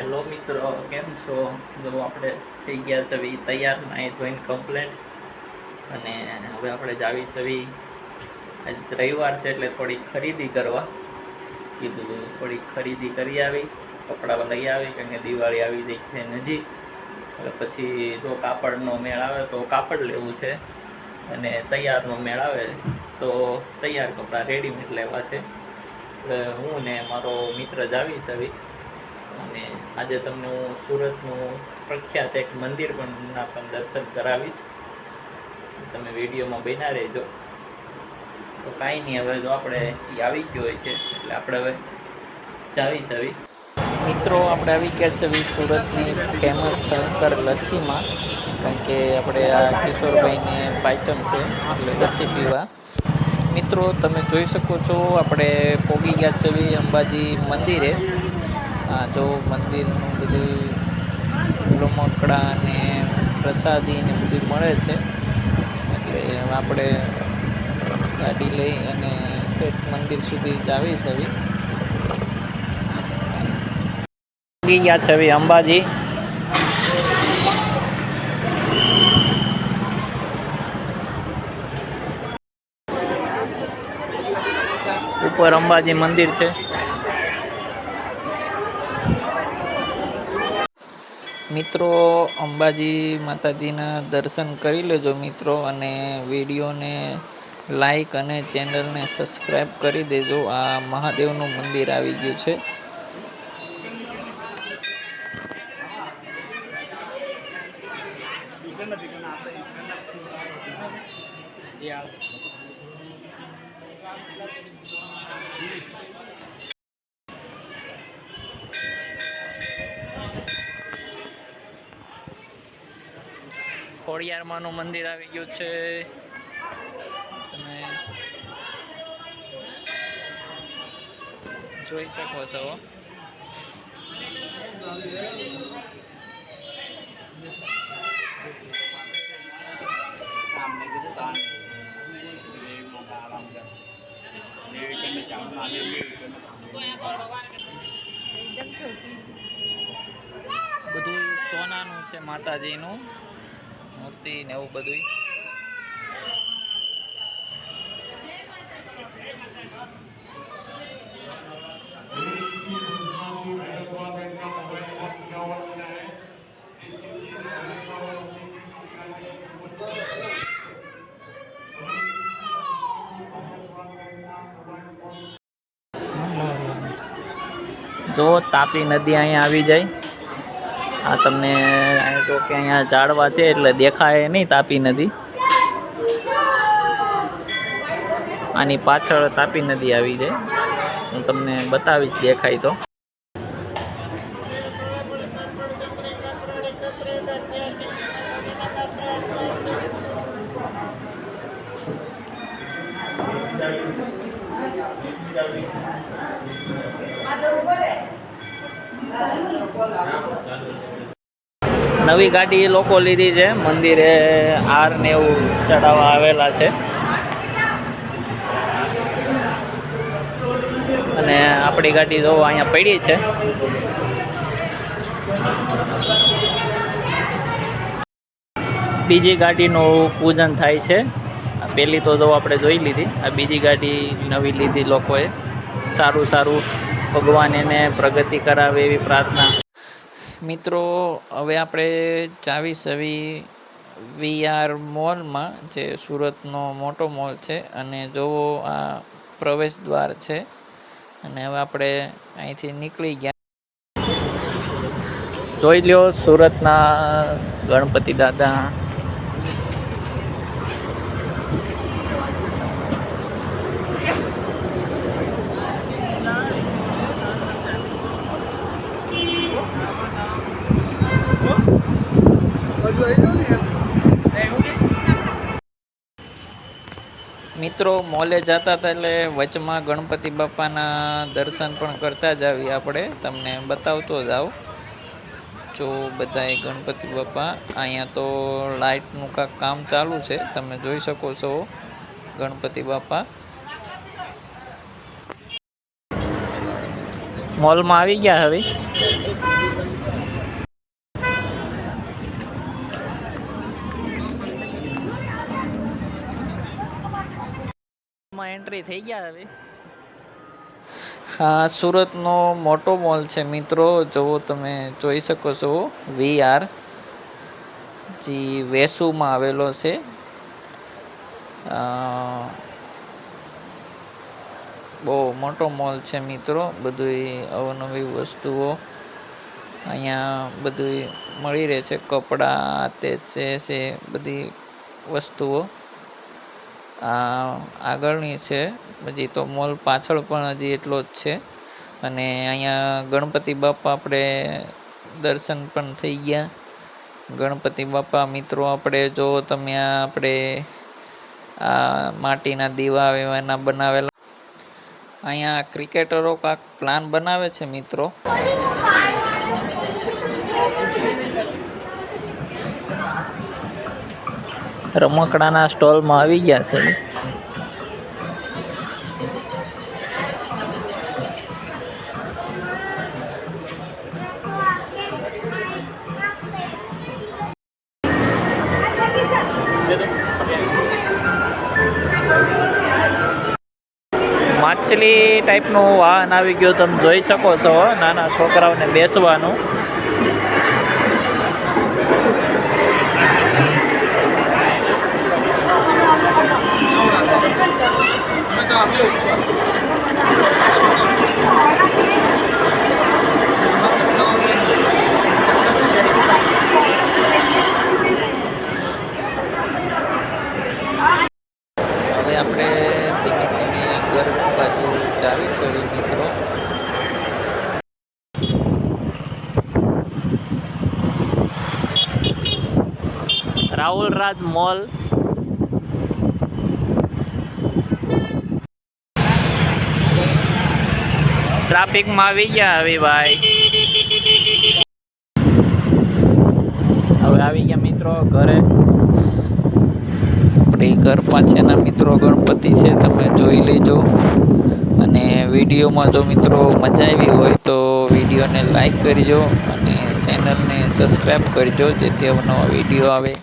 Hello મિત્રો, કેમ છો? જો આપણે થઈ ગયા છે ઈ તૈયાર નાઈ ધોઈને કમ્પ્લેટ અને હવે આપણે જાવી સવી આજ રવિવાર છે, એટલે થોડી ખરીદી કરવા. કીધું થોડી ખરીદી કરી આવી, કપડાં લઈ આવી, કારણ કે દિવાળી આવી ગઈ છે નજીક. એટલે પછી જો કાપડનો મેળ આવે તો કાપડ લેવું છે. અને તૈયારનો મેળ આવે તો તૈયાર કપડાં રેડીમેડ લેવા છે. હું ને મારો મિત્ર જાવી સવી અને આજે તમને હું સુરતનું પ્રખ્યાત એક મંદિર પણ પણ દર્શન કરાવીશ. તમે વિડીયોમાં બના રહેજો. તો કાંઈ નહીં, હવે જો આપણે આવી ગયો હોય છે, એટલે આપણે હવે જાવી આવી. મિત્રો, આપણે આવી ગયા છે સુરતની ફેમસ શંકર લચ્છીમાં, કારણ કે આપણે આ કિશોરભાઈને પાયચમ છે, એટલે લચ્છી પીવા. મિત્રો, તમે જોઈ શકો છો, આપણે પોગી ગયા છે અંબાજી મંદિરે. જો મંદિરનું બધું રમકડા અને પ્રસાદી ને બધું મળે છે. એટલે આપણે ગાડી લઈ અને છેક મંદિર સુધી જાવી છવી ગયા છે હવે અંબાજી. ઉપર અંબાજી મંદિર છે. મિત્રો, અંબાજી માતાજીના દર્શન કરી લેજો મિત્રો અને વિડીયોને લાઈક અને ચેનલને સબસ્ક્રાઈબ કરી દેજો. આ મહાદેવનું મંદિર આવી ગયું છે. ખોડિયારમાંનું મંદિર આવી ગયું છે. તમે જોઈ શકો છો. બધું સોનાનું છે માતાજીનું. મૂર્તિ ને એવું બધું જો તાપી નદી અહીંયા આવી જાય. આ તમને તો કે અહીંયા ઝાડવા છે એટલે દેખાય નહીં તાપી નદી. આની પાછળ તાપી નદી આવી જાય. હું તમને બતાવીશ દેખાય તો. નવી ગાડી લોકો લીધી છે. મંદિરે હાર ને એવું ચડાવવા આવેલા છે. અને આપણી ગાડી જો અહીંયા પડી છે. બીજી ગાડીનું પૂજન થાય છે. પહેલી તો જો આપણે જોઈ લીધી. આ બીજી ગાડી નવી લીધી લોકોએ. સારું સારું ભગવાન એને પ્રગતિ કરાવે એવી પ્રાર્થના. મિત્રો, હવે આપણે ચાવીસ સવી વીઆર મોલમાં, જે સુરતનો મોટો મોલ છે, અને જોવો આ પ્રવેશ દ્વાર છે, અને હવે આપણે અહીંથી નીકળી ગયા. જોઈ લ્યો, સુરતના ગણપતિ દાદા મિત્રો, મોલે જતા હતા એટલે વચમાં ગણપતિ બાપાના દર્શન પણ કરતા જ આવી આપણે. તમને બતાવતો જાવ જો બધાએ ગણપતિ બાપા, અહીંયા તો લાઇટનું કાંક કામ ચાલુ છે. તમે જોઈ શકો છો ગણપતિ બાપા. મોલમાં આવી ગયા હવે? એન્ટ્રી થઈ ગયા હવે. હા, સુરતનો મોટો મોલ છે મિત્રો. જો તમે, જોઈ શકો છો. વીઆર જે વેસુમાં આવેલો છે. બહુ મોટો મોલ છે મિત્રો. બધું અવનવી વસ્તુઓ અહીંયા બધું મળી રહે છે. કપડાં, તે છે, બધી વસ્તુઓ. આગળની છે. હજી તો મોલ પાછળ પણ હજી એટલો જ છે. અને અહીંયા ગણપતિ બાપા આપણે દર્શન પણ થઈ ગયા. ગણપતિ બાપા મિત્રો આપણે જો તમે આ આપણે આ માટીના દીવા એના બનાવેલા. અહીંયા ક્રિકેટરો કાંક પ્લાન બનાવે છે મિત્રો. રમકડાના સ્ટોલમાં આવી ગયા છે. માછલી ટાઈપનું વાહન આવી ગયું, તમે જોઈ શકો છો. નાના છોકરાઓને બેસવાનું હવે આપણે ધીમે ધીમે ઘર બાજુ છે હવે મિત્રો. રાહુલ રાજ મોલ ટ્રાફિકમાં આવી ગયા હવે ભાઈ. હવે આવી ગયા મિત્રો ઘરે. આપણી ઘર પાછળના મિત્રો ગણપતિ છે, તમે જોઈ લેજો. અને વિડીયોમાં જો મિત્રો મજા આવી હોય તો વિડીયોને લાઈક કરજો અને ચેનલને સબસ્ક્રાઈબ કરજો, જેથી અવનવા વીડિયો આવે.